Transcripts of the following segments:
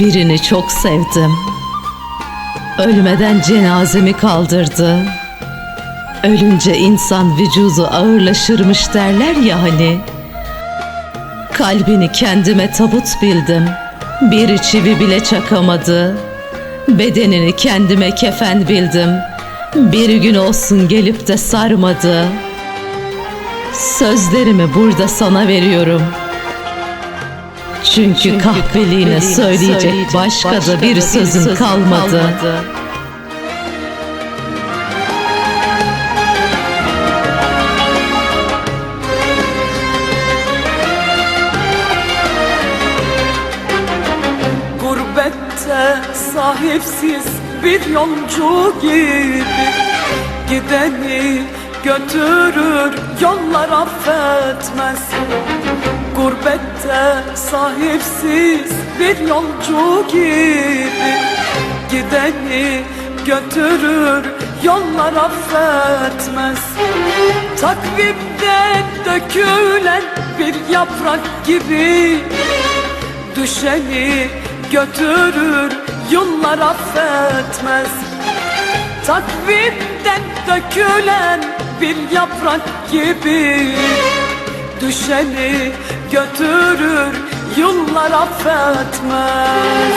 Birini çok sevdim. Ölmeden cenazemi kaldırdı. Ölünce insan vücudu ağırlaşırmış derler ya hani. Kalbini kendime tabut bildim. Bir çivi bile çakamadı. Bedenini kendime kefen bildim. Bir gün olsun gelip de sarmadı. Sözlerimi burada sana veriyorum. Çünkü, kahveliğine söyleyecek, başka, da bir sözün kalmadı. Gurbette sahipsiz bir yolcu gibi Gideni götürür yollar affetmez. Gurbette sahipsiz bir yolcu gibi Gideni götürür yollar affetmez. Takvimde dökülen bir yaprak gibi Düşeni götürür yıllar affetmez. Takvimden dökülen bir yaprak gibi Düşeni götürür yıllar affetmez.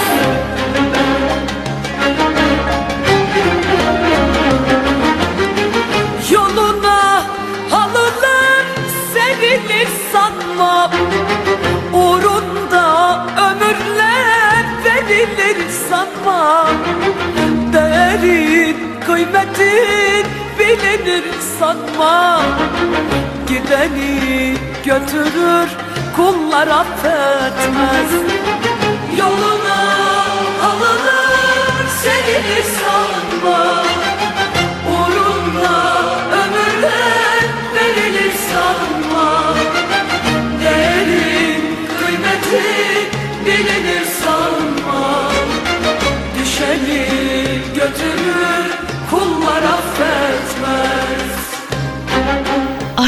Yoluna halılar serilir sanma. Uğrunda ömürler verilir sanma. Değerin kıymetin bilinir sanma. Gideni götürür kullar affetmez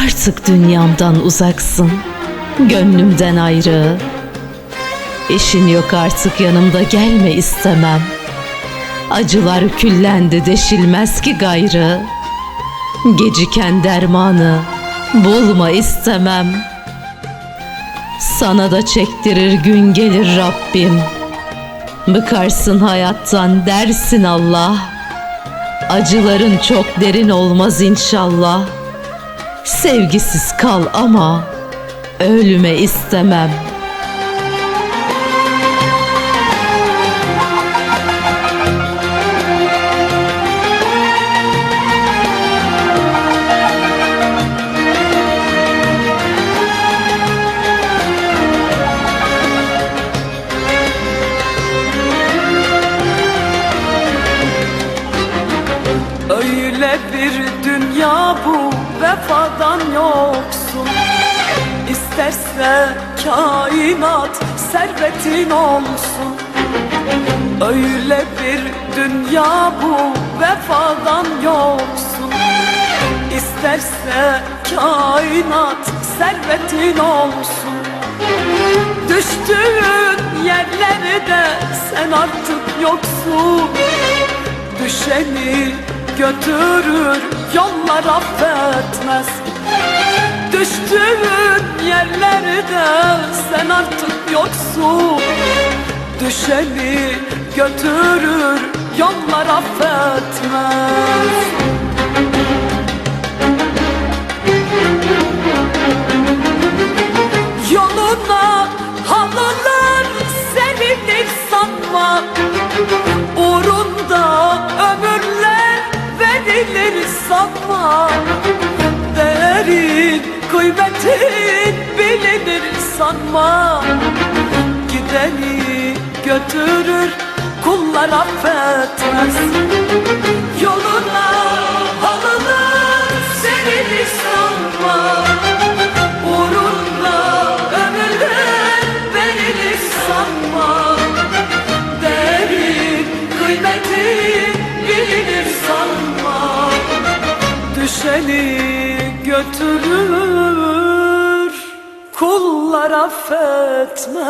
Artık dünyamdan uzaksın, gönlümden ayrı. Eşin yok artık yanımda gelme istemem. Acılar küllendi deşilmez ki gayrı. Geciken dermanı bulma istemem. Sana da çektirir gün gelir Rabbim. Bıkarsın hayattan dersin Allah. Acıların çok derin olmaz inşallah. Sevgisiz kal ama ölme istemem. Öyle bir dünya bu vefadan yoksun. İsterse kainat servetin olsun. Öyle bir dünya bu vefadan yoksun. İsterse kainat servetin olsun. Düştüğün yerlerde sen artık yoksun. Düşeni götürür yollar affetmez. Düştüğün yerlerde sen artık yoksun. Düşeni götürür yollar affetmez sanma Değerin kıymetin bilinir sanma. Gideni götürür kullar affetmez. Yoluna götürür kullar affetmez